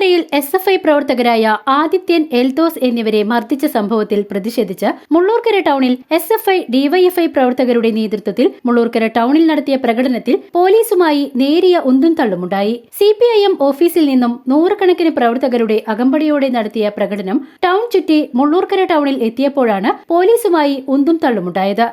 മുള്ളൂർക്കരയിൽ S F I പ്രവർത്തകരായ ആദിത്യൻ എൽദോസ് എന്നിവരെ മർദ്ദിച്ച സംഭവത്തിൽ പ്രതിഷേധിച്ച് മുള്ളൂർക്കര ടൗണിൽ എസ് എഫ് ഐ ഡിവൈഎഫ്ഐ പ്രവർത്തകരുടെ നേതൃത്വത്തിൽ മുള്ളൂർക്കര ടൗണിൽ നടത്തിയ പ്രകടനത്തിൽ പോലീസുമായി നേരിയ ഉന്തും തള്ളുമുണ്ടായി സി പി ഐ എം ഓഫീസിൽ നിന്നും നൂറുകണക്കിന് പ്രവർത്തകരുടെ അകമ്പടിയോടെ നടത്തിയ പ്രകടനം ടൗൺ ചുറ്റി മുള്ളൂർക്കര ടൗണിൽ എത്തിയപ്പോഴാണ് പോലീസുമായി ഉന്തും തള്ളുമുണ്ടായത്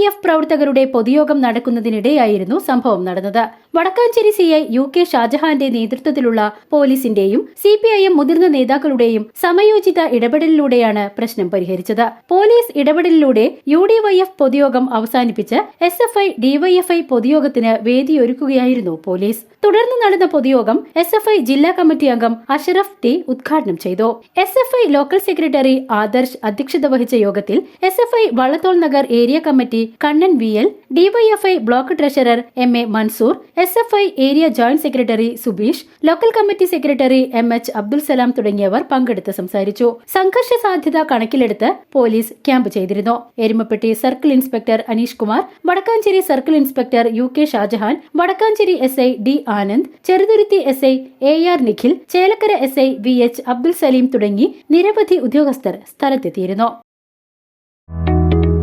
എഫ് പ്രവർത്തകരുടെ പൊതുയോഗം നടക്കുന്നതിനിടെയായിരുന്നു സംഭവം നടന്നത് Vadakkanchery C I U K ഷാജഹാന്റെ നേതൃത്വത്തിലുള്ള പോലീസിന്റെയും സി പി ഐ എം മുതിർന്ന നേതാക്കളുടെയും സമയോചിത ഇടപെടലിലൂടെയാണ് പ്രശ്നം പരിഹരിച്ചത്. പോലീസ് ഇടപെടലിലൂടെ യു ഡി വൈ എഫ് പൊതുയോഗം അവസാനിപ്പിച്ച് എസ് എഫ് ഐ ഡിവൈഎഫ്ഐ പൊതുയോഗത്തിന് വേദിയൊരുക്കുകയായിരുന്നു പോലീസ്. തുടർന്ന് നടന്ന പൊതുയോഗം എസ് എഫ് ഐ ജില്ലാ കമ്മിറ്റി അംഗം അഷറഫ് ടി ഉദ്ഘാടനം ചെയ്തു. S F I local secretary Adarsh അധ്യക്ഷത വഹിച്ച യോഗത്തിൽ S F I Vallathol Nagar area committee Kannan V L DYFI block treasurer M A Mansoor S F I area joint secretary Subeesh local committee secretary M H Abdul Salam തുടങ്ങിയവർ പങ്കെടുത്ത് സംസാരിച്ചു. സംഘർഷ സാധ്യത കണക്കിലെടുത്ത് police camp ചെയ്തിരുന്നു. Erumapetty circle inspector Aneesh Kumar Vadakkanchery circle inspector U K Shajahan Vadakkanchery S I D Anand Cheruthuruthy S I A R Nikhil Chelakkara S I V H Abdul Saleem തുടങ്ങി നിരവധി ഉദ്യോഗസ്ഥർ സ്ഥലത്തെത്തിയിരുന്നു.